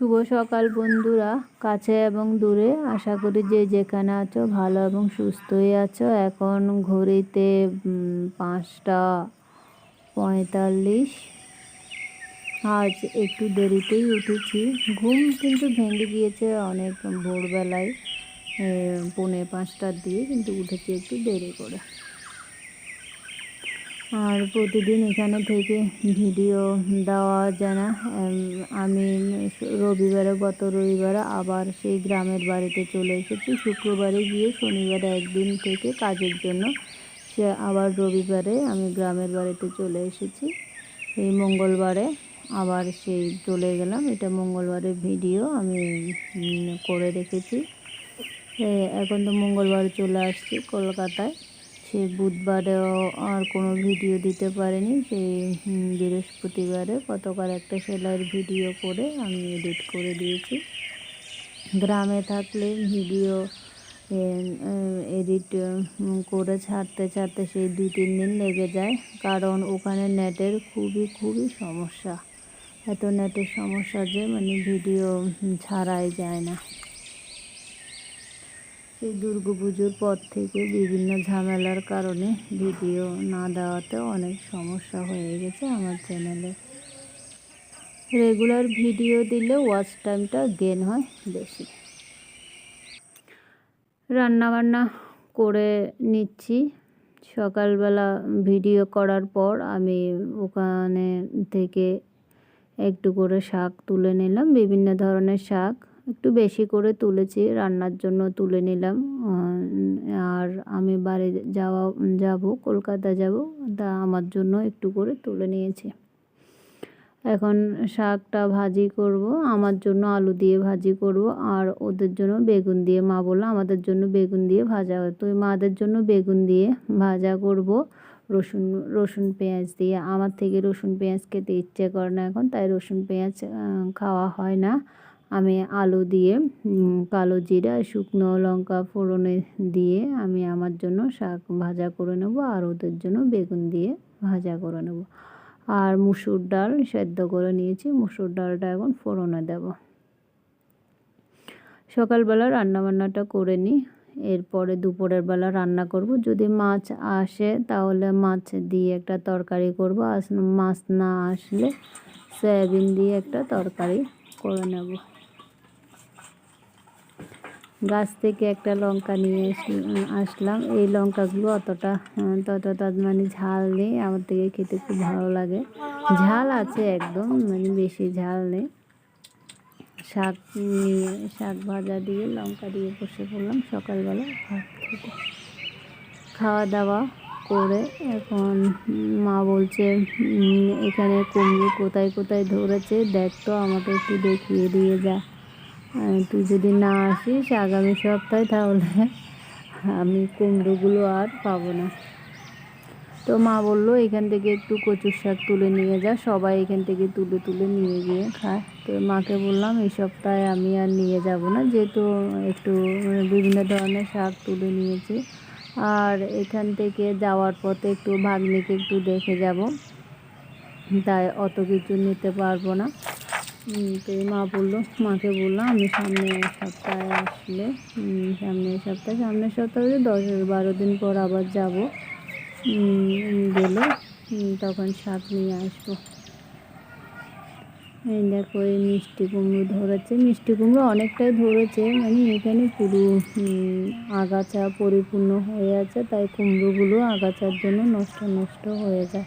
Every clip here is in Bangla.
শুভ সকাল বন্ধুরা, কাছে এবং দূরে। আশা করি যে যেখানে আছো ভালো এবং সুস্থই আছো। এখন ঘড়িতে পাঁচটা পঁয়তাল্লিশ। আজ একটু দেরিতেই উঠেছি। ঘুম কিন্তু ভেঙে গিয়েছে অনেক ভোরবেলায় পৌনে পাঁচটার দিয়ে কিন্তু উঠেছি একটু দেরি করে। আর প্রতিদিন এখানে থেকে ভিডিও দেওয়া যায় না। আমি রবিবারে, গত রবিবারে আবার সেই গ্রামের বাড়িতে চলে এসেছি। শুক্রবারে গিয়ে শনিবারে একদিন থেকে কাজের জন্য। সে আবার রবিবারে আমি গ্রামের বাড়িতে চলে এসেছি। এই মঙ্গলবারে আবার সেই চলে গেলাম। এটা মঙ্গলবারের ভিডিও আমি করে রেখেছি। এখন তো মঙ্গলবারে চলে আসছি কলকাতায়। সে বুধবারেও আর কোনো ভিডিও দিতে পারেনি। সেই বৃহস্পতিবারে গতকাল একটা সেলাইয়ের ভিডিও করে আমি এডিট করে দিয়েছি। গ্রামে থাকলে ভিডিও এডিট করে ছাড়তে ছাড়তে সেই দুই তিন দিন লেগে যায়। কারণ ওখানে নেটের খুবই খুবই সমস্যা। এত নেটের সমস্যা যে মানে ভিডিও ছাড়াই যায় না। দুর্গা পুজোর পর থেকে বিভিন্ন ঝামেলার কারণে ভিডিও না দেওয়াতে অনেক সমস্যা হয়ে গেছে আমার চ্যানেলে। রেগুলার ভিডিও দিলে ওয়াচ টাইমটা গেন হয় বেশি। রান্নাবান্না করে নিচ্ছি। সকালবেলা ভিডিও করার পর আমি ওখানে থেকে একটু করে শাক তুলে নিলাম। বিভিন্ন ধরনের শাক একটু বেশি করে তুলেছি, রান্নার জন্য তুলে নিলাম। আর আমি বাড়ি যাওয়া, যাব, কলকাতা যাব, তা আমার জন্য একটু করে তুলে নিয়েছি। এখন শাকটা ভাজি করব, আমার জন্য আলু দিয়ে ভাজি করব, আর ওদের জন্য বেগুন দিয়ে, মা বলল আমাদের জন্য বেগুন দিয়ে ভাজা তো মাদের জন্য বেগুন দিয়ে ভাজা করব, রসুন রসুন পেঁয়াজ দিয়ে। আমার থেকে রসুন পেঁয়াজ খেতে ইচ্ছে করে না এখন, তাই রসুন পেঁয়াজ খাওয়া হয় না। আমি আলু দিয়ে কালো জিরা, শুকনো লঙ্কা ফোড়নে দিয়ে আমি আমার জন্য শাক ভাজা করে নেব আর ওদের জন্য বেগুন দিয়ে ভাজা করে নেব। আর মুসুর ডাল সেদ্ধ করে নিয়েছি, মুসুর ডালটা এখন ফোড়নে দেব। সকালবেলা রান্নাবান্নাটা করে নিই, এরপরে দুপুরের বেলা রান্না করব। যদি মাছ আসে তাহলে মাছ দিয়ে একটা তরকারি করব। আর মাছ না আসলে সয়াবিন দিয়ে একটা তরকারি করে নেব। গাছ থেকে একটা লঙ্কা নিয়ে আসলাম। এই লঙ্কাগুলো অতটা, ততটা মানে ঝাল নেই। আমার থেকে খেতে খুব ভালো লাগে। ঝাল আছে একদম মানে বেশি ঝাল নেই। শাক নিয়ে, শাক ভাজা দিয়ে লঙ্কা দিয়ে বসে পড়লাম সকালবেলা ভাত খেতে। খাওয়া দাওয়া করে এখন মা বলছে এখানে কুমড়ো কোথায় কোথায় ধরেছে? দেখ তো আমাকে একটু দেখিয়ে দিয়ে যা। তুই যদি না আসিস আগামী সপ্তাহে তাহলে আমি কুমড়োগুলো আর পাবো না। তো মা বলল, এখান থেকে একটু কচুর শাক তুলে নিয়ে যা, সবাই এখান থেকে তুলে তুলে নিয়ে গিয়ে খায়। তো মাকে বললাম, এই সপ্তাহে আমি আর নিয়ে যাব না, যেহেতু একটু বিভিন্ন ধরনের শাক তুলে নিয়েছি। আর এখান থেকে যাওয়ার পথে একটু ভাগ্নিকে একটু দেখে যাব, তাই অত কিছু নিতে পারব না। তো মা বলল মাকে বললাম আমি সামনে সপ্তাহে আসলে উম, সামনের সপ্তাহে সামনের সপ্তাহে দশ বারো দিন পর আবার যাব। গেলে তখন শাক নিয়ে আসব। এই দেখো এই মিষ্টি কুমড়ো ধরেছে। মিষ্টি কুমড়ো অনেকটাই ধরেছে মানে এখানে পুরো আগাছা পরিপূর্ণ হয়ে আছে তাই কুমড়োগুলো আগাছার জন্য নষ্ট নষ্ট হয়ে যায়।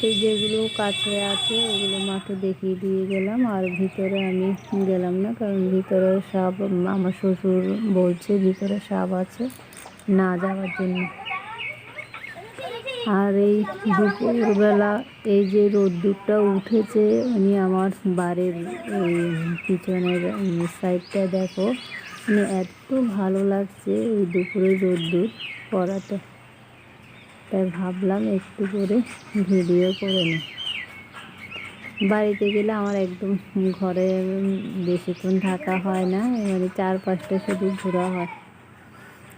তো যেগুলো কাছে আছে, ওগুলো মাকে দেখিয়ে দিয়ে গেলাম। আর ভিতরে আমি গেলাম না, কারণ ভিতরে সাপ আমার শ্বশুর বলছে ভিতরে সাপ আছে না যাওয়ার জন্য। আর এই দুপুরবেলা এই যে রোদ্দুরটা উঠেছে মানে আমার বাড়ির এই পিছনের সাইডটা দেখো মানে এত ভালো লাগছে এই দুপুরে রোদ্দুর পড়াতে। তাই ভাবলাম একটু করে ভিডিও করে নিই। বাড়িতে গেলে আমার একদম ঘরে বেশিক্ষণ থাকা হয় না মানে চারপাশটা শুধু ঘোরা হয়।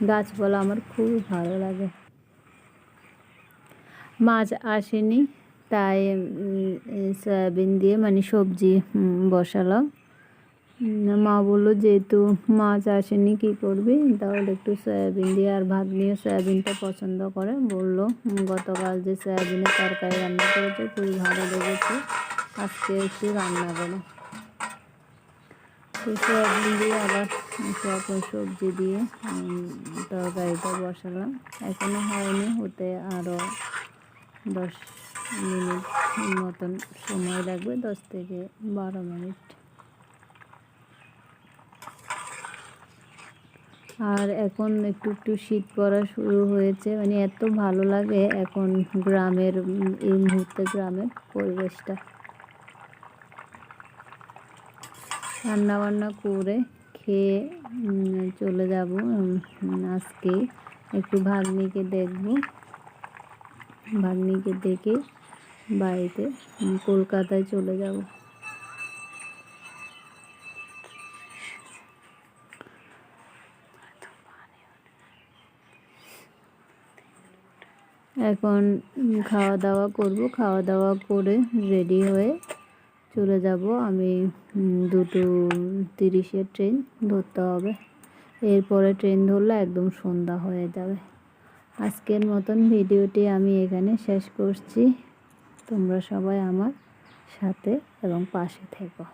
গাছপালা আমার খুব ভালো লাগে। মাছ আসেনি, তাই সয়াবিন দিয়ে মানে সবজি বসালাম। মা বলল, যেহেতু মাছ আসেনি, কী করবি? তাহলে একটু সয়াবিন দিয়ে আর ভাত নিয়ে সয়াবিনটা পছন্দ করে। বলল গতকাল যে সয়াবিনের তরকারি রান্না করেছে, খুবই ভালো লেগেছে। আজকে একটু রান্না করে তো সয়াবিন দিয়ে আবার সব সবজি দিয়ে তরকারিটা বসালাম। এখনও হয়নি, হতে আরও দশ মিনিট মতন সময় লাগবে, দশ থেকে বারো মিনিট। আর এখন একটু একটু শীত পড়া শুরু হয়েছে। মানে এত ভালো লাগে এখন গ্রামের, এই মুহূর্তে গ্রামের পরিবেশটা। রান্না বান্না করে খেয়ে চলে যাব আজকে। একটু ভাগ্নিকে দেখব। ভাগ্নিকে দেখে বাড়িতে কলকাতায় চলে যাব। এখন খাওয়া দাওয়া করব। খাওয়া দাওয়া করে রেডি হয়ে চলে যাব। আমি দুটো তিরিশের ট্রেন ধরতে হবে। এরপরে ট্রেন ধরলে একদম সন্ধ্যা হয়ে যাবে। আজকের মতন ভিডিওটি আমি এখানে শেষ করছি। তোমরা সবাই আমার সাথে এবং পাশে থেকো।